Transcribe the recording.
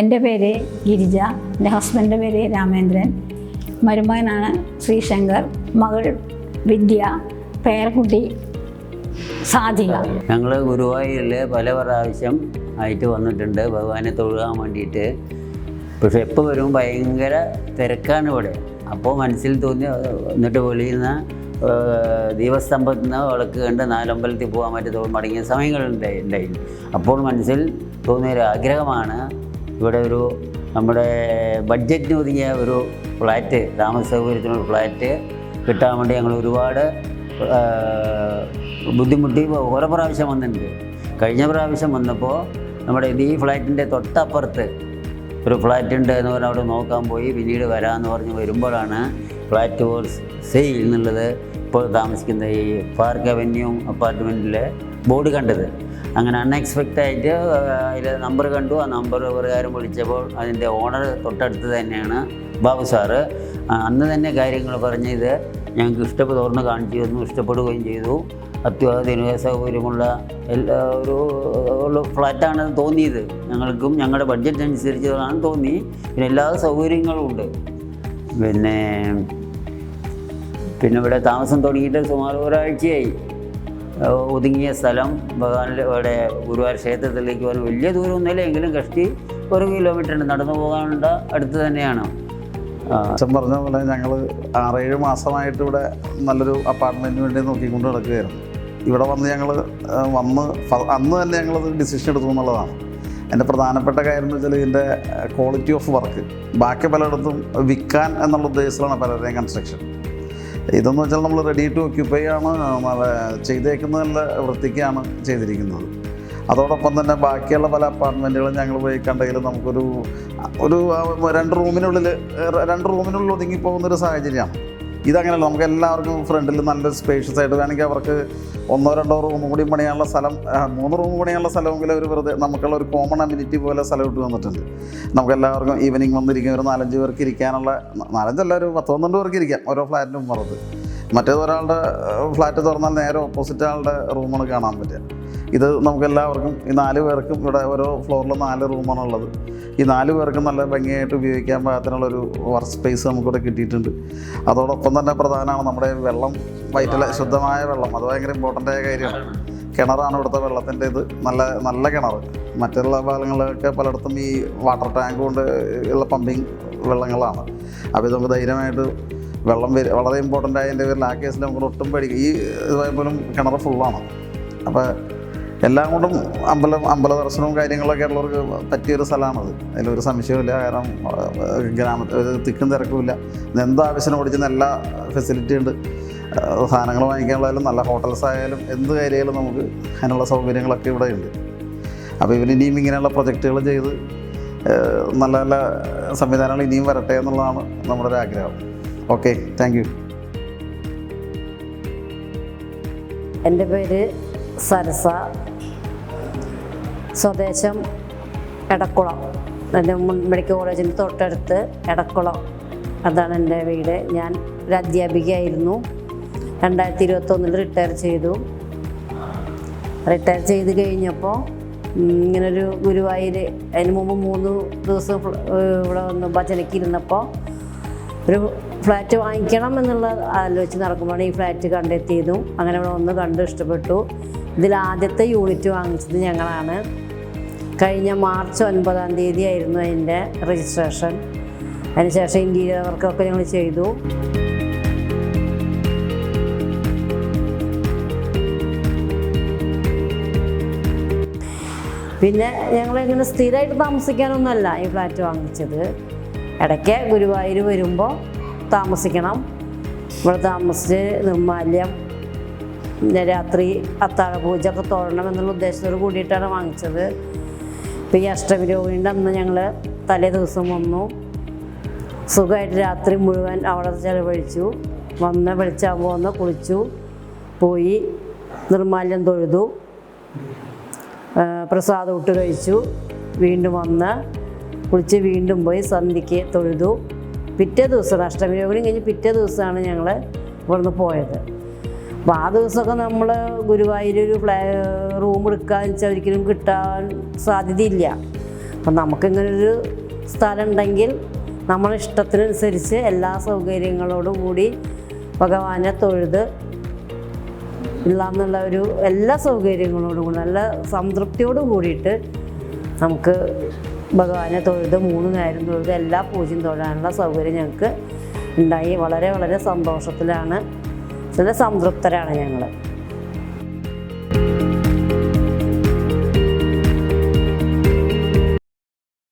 എന്റെ പേര് ഗിരിജ എന്റെ ഹസ്ബൻഡിന്റെ പേര് രാമേന്ദ്രൻ മരുമകനാണ് ശ്രീശങ്കർ മകൾ വിദ്യ പേരക്കുട്ടി സാധിക. ഞങ്ങൾ ഗുരുവായൂരിൽ പല പ്രാവശ്യം ആയിട്ട് വന്നിട്ടുണ്ട് ഭഗവാനെ തൊഴുകാൻ വേണ്ടിയിട്ട്. പക്ഷെ എപ്പോൾ വരും? ഭയങ്കര തിരക്കാണ് ഇവിടെ. അപ്പോൾ മനസ്സിൽ തോന്നി എന്നിട്ട് വെളിയിൽ നിന്ന് ദീപസ്തംഭത്തിൽ നിന്ന് വിളക്ക് കണ്ട് നാലമ്പലത്തിൽ പോകാൻ പറ്റി മടങ്ങിയ സമയങ്ങളുണ്ടായി ഉണ്ടായിരുന്നു. അപ്പോൾ മനസ്സിൽ തോന്നിയ ഒരു ആഗ്രഹമാണ് ഇവിടെ ഒരു നമ്മുടെ ബഡ്ജറ്റിന് ഒതുങ്ങിയ ഒരു ഫ്ലാറ്റ് താമസ സൗകര്യത്തിനൊരു ഫ്ലാറ്റ് കിട്ടാൻ വേണ്ടി ഞങ്ങൾ ഒരുപാട് ബുദ്ധിമുട്ടി ഓരോ പ്രാവശ്യം വന്നിട്ടുണ്ട്. കഴിഞ്ഞ പ്രാവശ്യം വന്നപ്പോൾ നമ്മുടെ ഈ ഫ്ലാറ്റിന്റെ തൊട്ടപ്പുറത്ത് ഒരു ഫ്ലാറ്റ് ഉണ്ട് എന്ന് പറഞ്ഞാൽ അവിടെ നോക്കാൻ പോയി. പിന്നീട് വരാമെന്ന് പറഞ്ഞ് വരുമ്പോഴാണ് ഫ്ലാറ്റ് ഫോർ സെയിൽ എന്നുള്ളത് ഇപ്പോൾ താമസിക്കുന്ന ഈ പാർക്ക് അവന്യൂ അപ്പാർട്ട്മെന്റിലെ ബോർഡ് കണ്ടത്. അങ്ങനെ അൺഎക്സ്പെക്റ്റ് ആയിട്ട് അതിൽ നമ്പർ കണ്ടു. ആ നമ്പർ പ്രകാരം വിളിച്ചപ്പോൾ അതിന്റെ ഓണർ തൊട്ടടുത്ത് തന്നെയാണ് ബാബു സാറ് അന്ന് തന്നെ കാര്യങ്ങൾ പറഞ്ഞ് ഇത് ഞങ്ങൾക്ക് ഇഷ്ടപ്പെട്ട് തുറന്ന് കാണിച്ചു തന്നു ഇഷ്ടപ്പെടുകയും ചെയ്തു. അത്യാധുനിക സൗകര്യമുള്ള എല്ലാ ഒരു ഉള്ള ഫ്ലാറ്റാണ് തോന്നിയത് ഞങ്ങൾക്കും. ഞങ്ങളുടെ ബഡ്ജറ്റ് അനുസരിച്ചതാണ് തോന്നി. പിന്നെ എല്ലാ സൗകര്യങ്ങളും ഉണ്ട്. പിന്നെ പിന്നെ ഇവിടെ താമസം തുടങ്ങിയിട്ട് സുമാർ ഒരാഴ്ചയായി. ഒതുങ്ങിയ സ്ഥലം ഭഗവാനിലെ ഇവിടെ ഗുരുവായൂർ ക്ഷേത്രത്തിലേക്ക് പോകാൻ വലിയ ദൂരമൊന്നുമില്ല. എങ്കിലും കഷ്ടി ഒരു കിലോമീറ്റർ ഉണ്ട് നടന്നു പോകാനുള്ള അടുത്ത് തന്നെയാണ്. അച്ഛൻ പറഞ്ഞ പോലെ ഞങ്ങൾ ആറേഴ് മാസമായിട്ട് ഇവിടെ നല്ലൊരു അപ്പാർട്ട്മെന്റിന് വേണ്ടി നോക്കിക്കൊണ്ട് നടക്കുകയായിരുന്നു. ഇവിടെ വന്ന് ഞങ്ങൾ വന്ന് അന്ന് തന്നെ ഞങ്ങളത് ഡിസിഷൻ എടുത്തു എന്നുള്ളതാണ്. എന്റെ പ്രധാനപ്പെട്ട കാര്യം എന്ന് വെച്ചാൽ ഇതിന്റെ ക്വാളിറ്റി ഓഫ് വർക്ക് ബാക്കി പലയിടത്തും വിൽക്കാൻ എന്നുള്ള ഉദ്ദേശത്തിലാണ് പലരുടെയും കൺസ്ട്രക്ഷൻ ഇതെന്ന് വെച്ചാൽ നമ്മൾ റെഡി ടു ഒക്യുപ്പൈ ആണ് നല്ല ചെയ്തേക്കുന്നത് നല്ല വൃത്തിക്കാണ് ചെയ്തിരിക്കുന്നത്. അതോടൊപ്പം തന്നെ ബാക്കിയുള്ള പല അപ്പാർട്ട്മെന്റുകളും ഞങ്ങൾ പോയി കണ്ടെങ്കിൽ നമുക്കൊരു ഒരു രണ്ട് റൂമിനുള്ളിൽ രണ്ട് റൂമിനുള്ളിൽ ഒതുങ്ങി പോകുന്ന ഒരു സാഹചര്യമാണ്. ഇതങ്ങനെയല്ല നമുക്ക് എല്ലാവർക്കും ഫ്രണ്ടിൽ നല്ല സ്പേഷ്യസ് ആയിട്ട് വേണമെങ്കിൽ അവർക്ക് ഒന്നോ രണ്ടോ റൂം കൂടി പണിയാനുള്ള സ്ഥലം മൂന്ന് റൂം പണിയാനുള്ള സ്ഥലമെങ്കിലും ഒരു വെറുതെ നമുക്കുള്ള ഒരു കോമൺ അമ്യൂണിറ്റി പോലെ സ്ഥലം ഇട്ട് വന്നിട്ടുണ്ട് നമുക്ക് എല്ലാവർക്കും ഈവനിങ് വന്നിരിക്കും ഒരു നാലഞ്ച് പേർക്ക് ഇരിക്കാനുള്ള നാലഞ്ചല്ല ഒരു പത്ത് പന്ത്രണ്ട് പേർക്ക് ഇരിക്കാം ഓരോ ഫ്ലാറ്റിനും പുറത്ത്. മറ്റേത് ഒരാളുടെ ഫ്ലാറ്റ് തുറന്നാൽ നേരെ ഓപ്പോസിറ്റ് ആളുടെ റൂമാണ് കാണാൻ പറ്റുക. ഇത് നമുക്ക് എല്ലാവർക്കും ഈ നാല് പേർക്കും ഇവിടെ ഓരോ ഫ്ലോറിൽ നാല് റൂമാണുള്ളത് ഈ നാല് പേർക്കും നല്ല ഭംഗിയായിട്ട് ഉപയോഗിക്കാൻ പാകത്തിനുള്ളൊരു വർക്ക് സ്പേസ് നമുക്കിവിടെ കിട്ടിയിട്ടുണ്ട്. അതോടൊപ്പം തന്നെ പ്രധാനമാണ് നമ്മുടെ വെള്ളം വയറ്റിലെ ശുദ്ധമായ വെള്ളം. അത് ഭയങ്കര ഇമ്പോർട്ടന്റ് ആയ കാര്യമാണ്. കിണറാണ് ഇവിടുത്തെ വെള്ളത്തിന്റെ ഇത്. നല്ല നല്ല കിണർ മറ്റുള്ള ഭാഗങ്ങളിലൊക്കെ പലയിടത്തും ഈ വാട്ടർ ടാങ്ക് കൊണ്ട് ഉള്ള പമ്പിങ് വെള്ളങ്ങളാണ്. അപ്പോൾ ഇത് നമുക്ക് ധൈര്യമായിട്ട് വെള്ളം വളരെ ഇമ്പോർട്ടന്റ് ആയതിന്റെ പേരിൽ ആ കേസിൽ നമുക്ക് ഒട്ടും പേടിക്കും ഈ ഇതായപ്പോലും പോലും കിണർ ഫുള്ളാണ് അപ്പോൾ എല്ലാം കൊണ്ടും അമ്പലം അമ്പല ദർശനവും കാര്യങ്ങളൊക്കെ ഉള്ളവർക്ക് പറ്റിയൊരു സ്ഥലമാണത്. അതിലൊരു സംശയമില്ല കാരണം ഗ്രാമത്തിൽ തിക്കും തിരക്കുമില്ല. എന്ത് ആവശ്യത്തിന് ഓടിച്ചുന്ന എല്ലാ ഫെസിലിറ്റി ഉണ്ട്. സാധനങ്ങൾ വാങ്ങിക്കാനുള്ളതായാലും നല്ല ഹോട്ടൽസ് ആയാലും എന്ത് കാര്യമായാലും നമുക്ക് അതിനുള്ള സൗകര്യങ്ങളൊക്കെ ഇവിടെ ഉണ്ട് അപ്പോൾ ഇവർ ഇനിയും ഇങ്ങനെയുള്ള പ്രൊജക്റ്റുകൾ ചെയ്ത് നല്ല നല്ല സംവിധാനങ്ങൾ ഇനിയും വരട്ടെ എന്നുള്ളതാണ് നമ്മുടെ ഒരു ആഗ്രഹം. Okay thank you. എന്റെ പേര് സരസ. സ്വദേശം എടക്കുളം. എന്റെ മെഡിക്കൽ കോളേജിന്റെ തൊട്ടടുത്ത് എടക്കുളം. അതാണ് എന്റെ വീട്. ഞാൻ ഒരു അധ്യാപികയായിരുന്നു. രണ്ടായിരത്തി ഇരുപത്തൊന്നിൽ റിട്ടയർ ചെയ്തു. റിട്ടയർ ചെയ്ത് കഴിഞ്ഞപ്പോൾ ഇങ്ങനൊരു ഗുരുവായൂർ അതിന് മുമ്പ് മൂന്ന് ദിവസം ഇവിടെ വന്ന് ഭജനയ്ക്ക് ഇരുന്നപ്പോൾ ഒരു ഫ്ലാറ്റ് വാങ്ങിക്കണം എന്നുള്ള ആലോചിച്ച് നടക്കുമ്പോഴാണ് ഈ ഫ്ലാറ്റ് കണ്ടെത്തിയതും. അങ്ങനെ ഇവിടെ ഒന്ന് കണ്ടു ഇഷ്ടപ്പെട്ടു. ഇതിൽ ആദ്യത്തെ യൂണിറ്റ് വാങ്ങിച്ചത് ഞങ്ങളാണ്. കഴിഞ്ഞ മാർച്ച് ഒൻപതാം തീയതി ആയിരുന്നു അതിന്റെ രജിസ്ട്രേഷൻ അതിനുശേഷം ഇന്റീരിയർ വർക്കൊക്കെ ഞങ്ങൾ ചെയ്തു. പിന്നെ ഞങ്ങൾ ഇങ്ങനെ സ്ഥിരമായിട്ട് താമസിക്കാനൊന്നുമല്ല ഈ ഫ്ലാറ്റ് വാങ്ങിച്ചത്. ഇടയ്ക്ക് ഗുരുവായൂർ വരുമ്പോൾ താമസിക്കണം. ഇവിടെ താമസിച്ച് നിർമാല്യം പിന്നെ രാത്രി അത്താഴ പൂജ ഒക്കെ തോഴണം എന്നുള്ള ഉദ്ദേശത്തോട് കൂടിയിട്ടാണ് വാങ്ങിച്ചത്. ഇപ്പോൾ ഈ അഷ്ടമി രോഗിന്റെ അന്ന് ഞങ്ങൾ തലേ ദിവസം വന്നു. സുഖമായിട്ട് രാത്രി മുഴുവൻ അവിടെ ചിലവഴിച്ചു. വന്ന് വെളിച്ചാകുമ്പോൾ വന്ന് കുളിച്ചു. പോയി നിർമാല്യം തൊഴുതു. പ്രസാദം ഇട്ട് കഴിച്ചു. വീണ്ടും വന്ന് കുളിച്ച് വീണ്ടും പോയി സന്ധ്യയ്ക്ക് തൊഴുതു. പിറ്റേ ദിവസം അഷ്ടമി രോഗിനി കഴിഞ്ഞ് പിറ്റേ ദിവസമാണ് ഞങ്ങൾ ഇവിടുന്ന് പോയത്. അപ്പോൾ ആ ദിവസമൊക്കെ നമ്മൾ ഗുരുവായൂർ ഒരു റൂം എടുക്കാന്ന് വെച്ചാൽ ഒരിക്കലും കിട്ടാൻ സാധ്യതയില്ല. അപ്പം നമുക്കിങ്ങനൊരു സ്ഥലം ഉണ്ടെങ്കിൽ നമ്മുടെ ഇഷ്ടത്തിനനുസരിച്ച് എല്ലാ സൗകര്യങ്ങളോടും കൂടി ഭഗവാനെ തൊഴുത് ഇല്ലാന്നുള്ള ഒരു എല്ലാ സൗകര്യങ്ങളോടും കൂടി നല്ല സംതൃപ്തിയോട് കൂടിയിട്ട് നമുക്ക് ഭഗവാനെ തൊഴുത് മൂന്ന് നേരം തൊഴുത് എല്ലാ പൂജയും തൊഴാനുള്ള സൗകര്യം ഞങ്ങൾക്ക് ഉണ്ടായി. വളരെ വളരെ സന്തോഷത്തിലാണ്. നല്ല സംതൃപ്തരാണ് ഞങ്ങൾ